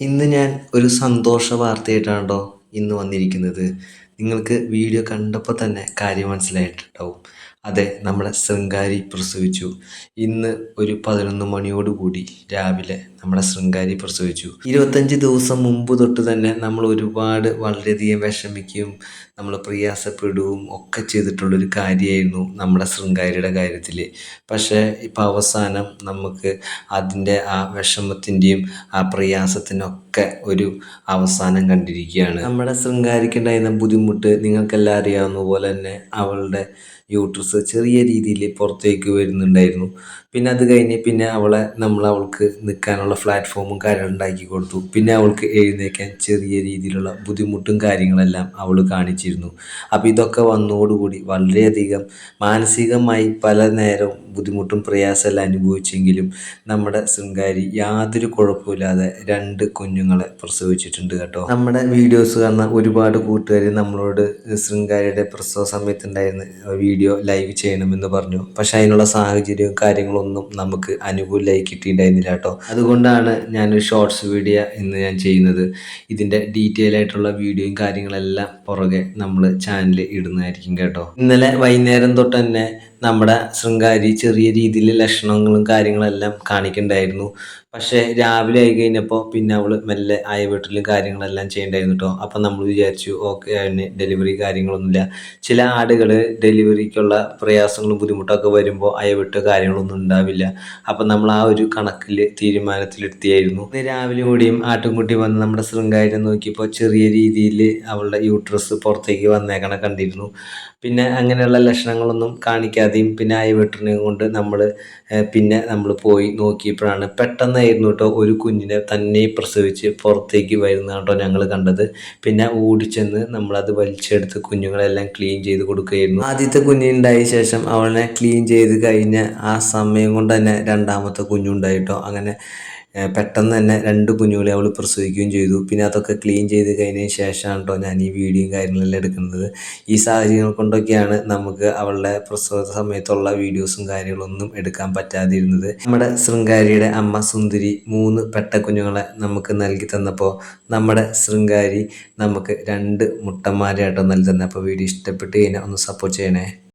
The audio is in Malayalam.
ഇന്ന് ഞാൻ ഒരു സന്തോഷ വാർത്തയായിട്ടാണ് ഇന്ന് വന്നിരിക്കുന്നത്. നിങ്ങൾക്ക് വീഡിയോ കണ്ടപ്പോൾ തന്നെ കാര്യം മനസ്സിലായിട്ടുണ്ടാവും. അതെ നമ്മളെ ശൃംഗാരി പ്രസവിച്ചു. ഇന്ന് ഒരു പതിനൊന്ന് മണിയോടുകൂടി രാവിലെ നമ്മളെ ശൃംഗാരി പ്രസവിച്ചു. ഇരുപത്തഞ്ച് ദിവസം മുമ്പ് തൊട്ട് തന്നെ നമ്മൾ ഒരുപാട് വളരെയധികം വിഷമിക്കുകയും നമ്മൾ പ്രയാസപ്പെടുകയും ഒക്കെ ചെയ്തിട്ടുള്ളൊരു കാര്യമായിരുന്നു നമ്മുടെ ശൃംഗാരിയുടെ കാര്യത്തിൽ പക്ഷേ ഇപ്പം അവസാനം നമുക്ക് അതിന്റെ ആ വിഷമത്തിന്റെയും ആ പ്രയാസത്തിനൊക്കെ ഒരു അവസാനം കണ്ടിരിക്കുകയാണ്. നമ്മുടെ ശൃംഗാരിക്കുണ്ടായിരുന്ന ബുദ്ധിമുട്ട് നിങ്ങൾക്കെല്ലാം അറിയാവുന്ന പോലെ തന്നെ അവളുടെ യൂട്രസ് ചെറിയ രീതിയിൽ പുറത്തേക്ക് വരുന്നുണ്ടായിരുന്നു. പിന്നെ അത് കഴിഞ്ഞ് പിന്നെ അവളെ നമ്മൾ അവൾക്ക് നിൽക്കാനുള്ള പ്ലാറ്റ്ഫോമും കാര്യങ്ങളും ഉണ്ടാക്കി കൊടുത്തു. പിന്നെ അവൾക്ക് എഴുന്നേക്കാൻ ചെറിയ രീതിയിലുള്ള ബുദ്ധിമുട്ടും കാര്യങ്ങളെല്ലാം അവൾ കാണിച്ചിരുന്നു. അപ്പോൾ ഇതൊക്കെ വന്നതോടുകൂടി വളരെയധികം മാനസികമായി പല നേരവും ബുദ്ധിമുട്ടും പ്രയാസമെല്ലാം അനുഭവിച്ചെങ്കിലും നമ്മുടെ ശൃംഗാരി യാതൊരു കുഴപ്പമില്ലാതെ രണ്ട് കുഞ്ഞുങ്ങളെ പ്രസവിച്ചിട്ടുണ്ട് കേട്ടോ. നമ്മുടെ വീഡിയോസ് കാണുന്ന ഒരുപാട് കൂട്ടുകാർ നമ്മളോട് ശൃംഗാരിയുടെ പ്രസവ സമയത്തുണ്ടായിരുന്ന വീഡിയോ ലൈവ് ചെയ്യണമെന്ന് പറഞ്ഞു. പക്ഷേ അതിനുള്ള സാഹചര്യവും കാര്യങ്ങളൊന്നും നമുക്ക് അനുകൂലമായി കിട്ടിയിട്ടുണ്ടായിരുന്നില്ല കേട്ടോ. അതുകൊണ്ടാണ് ഞാനൊരു ഷോർട്സ് വീഡിയോ ഇന്ന് ഞാൻ ചെയ്യുന്നത്. ഇതിന്റെ ഡീറ്റെയിൽ ആയിട്ടുള്ള വീഡിയോയും കാര്യങ്ങളെല്ലാം പുറകെ നമ്മൾ ചാനലിൽ ഇടുന്നതായിരിക്കും കേട്ടോ. ഇന്നലെ വൈകുന്നേരം തൊട്ട് തന്നെ നമ്മുടെ ശൃംഗാരി ചെറിയ രീതിയിൽ ലക്ഷണങ്ങളും കാര്യങ്ങളെല്ലാം കാണിക്കണ്ടായിരുന്നു. പക്ഷേ രാവിലെ ആയി കഴിഞ്ഞപ്പോൾ പിന്നെ അവൾ മെല്ലെ ആയ വീട്ടിലും കാര്യങ്ങളെല്ലാം ചെയ്യണ്ടായിരുന്നു കേട്ടോ അപ്പം നമ്മൾ വിചാരിച്ചു ഓക്കെ ഡെലിവറി കാര്യങ്ങളൊന്നുമില്ല. ചില ആടുകൾ ഡെലിവറിക്കുള്ള പ്രയാസങ്ങളും ബുദ്ധിമുട്ടൊക്കെ വരുമ്പോൾ അയ വിട്ട് കാര്യങ്ങളൊന്നും ഉണ്ടാവില്ല. അപ്പം നമ്മൾ ആ ഒരു കണക്കിൽ തീരുമാനത്തിലെത്തിയായിരുന്നു. രാവിലെ കൂടിയും ആട്ടുംകുട്ടി വന്ന് നമ്മുടെ ശൃംഗാരം നോക്കിയപ്പോൾ ചെറിയ രീതിയിൽ അവളുടെ യൂട്രസ് പുറത്തേക്ക് വന്നേക്കണ കണ്ടിരുന്നു. പിന്നെ അങ്ങനെയുള്ള ലക്ഷണങ്ങളൊന്നും കാണിക്കാതെയും പിന്നെ ആയ വീട്ടിനെ കൊണ്ട് നമ്മൾ പിന്നെ നമ്മൾ പോയി നോക്കിയപ്പോഴാണ് പെട്ടെന്നായിരുന്നു കേട്ടോ ഒരു കുഞ്ഞിനെ തന്നെ പ്രസവിച്ച് പുറത്തേക്ക് വരുന്ന കേട്ടോ ഞങ്ങൾ കണ്ടത്. പിന്നെ ഓടിച്ചെന്ന് നമ്മളത് വലിച്ചെടുത്ത് കുഞ്ഞുങ്ങളെല്ലാം ക്ലീൻ ചെയ്ത് കൊടുക്കുകയായിരുന്നു. ആദ്യത്തെ കുഞ്ഞുണ്ടായ ശേഷം അവളെ ക്ലീൻ ചെയ്ത് കഴിഞ്ഞ ആ സമയം കൊണ്ട് തന്നെ രണ്ടാമത്തെ കുഞ്ഞുണ്ടായിട്ടോ അങ്ങനെ പെട്ടെന്ന് തന്നെ രണ്ട് കുഞ്ഞുങ്ങളെ അവൾ പ്രസവിക്കുകയും ചെയ്തു. പിന്നെ അതൊക്കെ ക്ലീൻ ചെയ്ത് കഴിഞ്ഞതിന് ശേഷമാണ് കേട്ടോ ഞാൻ ഈ വീഡിയോയും കാര്യങ്ങളെല്ലാം എടുക്കുന്നത്. ഈ സാഹചര്യങ്ങൾ കൊണ്ടൊക്കെയാണ് നമുക്ക് അവളുടെ പ്രസവ സമയത്തുള്ള വീഡിയോസും കാര്യങ്ങളൊന്നും എടുക്കാൻ പറ്റാതിരുന്നത്. നമ്മുടെ ശൃംഗാരിയുടെ അമ്മ സുന്ദരി മൂന്ന് പെട്ട കുഞ്ഞുങ്ങളെ നമുക്ക് നൽകി തന്നപ്പോൾ നമ്മുടെ ശൃംഗാരി നമുക്ക് രണ്ട് മുട്ടന്മാരായിട്ടോ നൽകി തന്നെ. അപ്പോൾ വീഡിയോ ഇഷ്ടപ്പെട്ട് കഴിഞ്ഞാൽ ഒന്ന് സപ്പോർട്ട് ചെയ്യണേ.